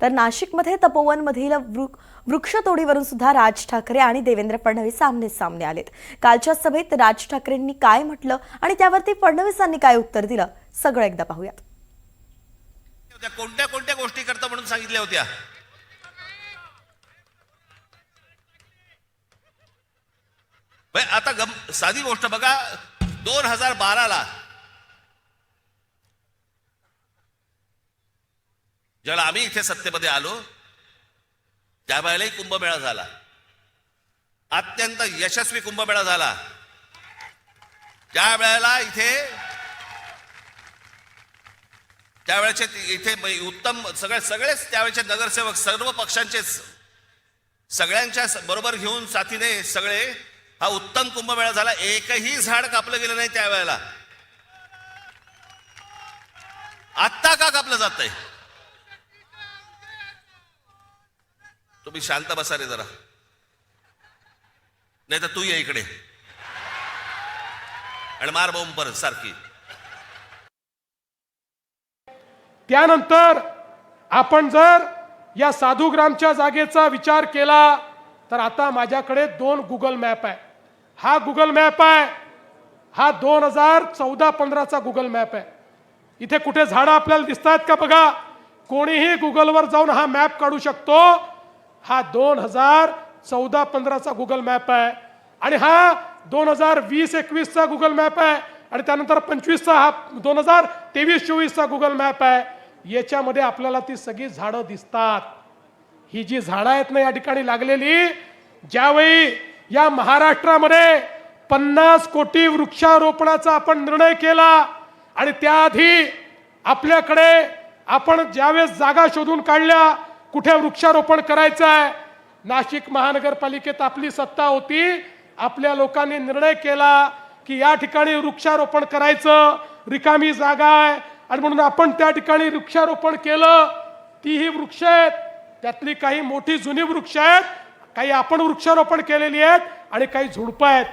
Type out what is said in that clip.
तर नाशिकमध्ये तपोवनमधील वृक वृक्षतोडीवरून सुद्धा राज ठाकरे आणि देवेंद्र फडणवीस सामने सामने आलेत. कालच्या सभेत राज ठाकरेंनी काय म्हटलं आणि त्यावरती फडणवीसांनी काय उत्तर दिलं सगळं एकदा पाहूयात. होत्या कोणत्या कोणत्या गोष्टी करता म्हणून सांगितल्या होत्या? आता गम साधी गोष्ट बघा दोन हजार बाराला ज्यावेळेला आम्ही इथे सत्तेमध्ये आलो त्यावेळेलाही कुंभमेळा झाला. अत्यंत यशस्वी कुंभमेळा झाला. त्यावेळेला इथे त्यावेळेचे इथे उत्तम सगळे सगळेच त्यावेळेचे नगरसेवक सर्व पक्षांचेच सगळ्यांच्या बरोबर घेऊन साथीने सगळे हा उत्तम कुंभमेळा झाला. एकही झाड कापलं गेलं नाही त्यावेळेला. आत्ता का कापलं जात आहे तुम्ही शांत बसा रे जरा. नाही तर तू ये इकडे. आणि मार बोंब परत सारखी. त्यानंतर आपण जर या साधुग्रामच्या जागेचा विचार केला तर आता माझ्याकडे दोन गुगल मॅप आहे. हा गुगल मॅप आहे हा दोन हजार चौदा पंधराचा गुगल मॅप आहे. इथे कुठे झाडं आपल्याला दिसत आहेत का बघा? कोणीही गुगलवर जाऊन हा मॅप काढू शकतो. हा दोन हजार चौदा पंधराचा गुगल मॅप आहे. आणि हा दोन हजार वीस एकवीसचा गुगल मॅप आहे. आणि त्यानंतर पंचवीसचा हा दोन हजार तेवीस चोवीसचा गुगल मॅप आहे. याच्यामध्ये आपल्याला ती सगळी झाडं दिसतात. ही जी झाडं आहेत ना या ठिकाणी लागलेली ज्यावेळी या महाराष्ट्रामध्ये पन्नास कोटी वृक्षारोपणाचा आपण निर्णय केला आणि त्याआधी आपल्याकडे आपण ज्यावेळेस जागा शोधून काढल्या कुठे वृक्षारोपण करायचं आहे? नाशिक महानगरपालिकेत आपली सत्ता होती. आपल्या लोकांनी निर्णय केला की या ठिकाणी वृक्षारोपण करायचं. रिकामी जागा आहे. आणि म्हणून आपण त्या ठिकाणी वृक्षारोपण केलं. ती ही वृक्ष आहेत. त्यातली काही मोठी जुनी वृक्ष आहेत. काही आपण वृक्षारोपण केलेली आहेत. आणि काही झुडपं आहेत.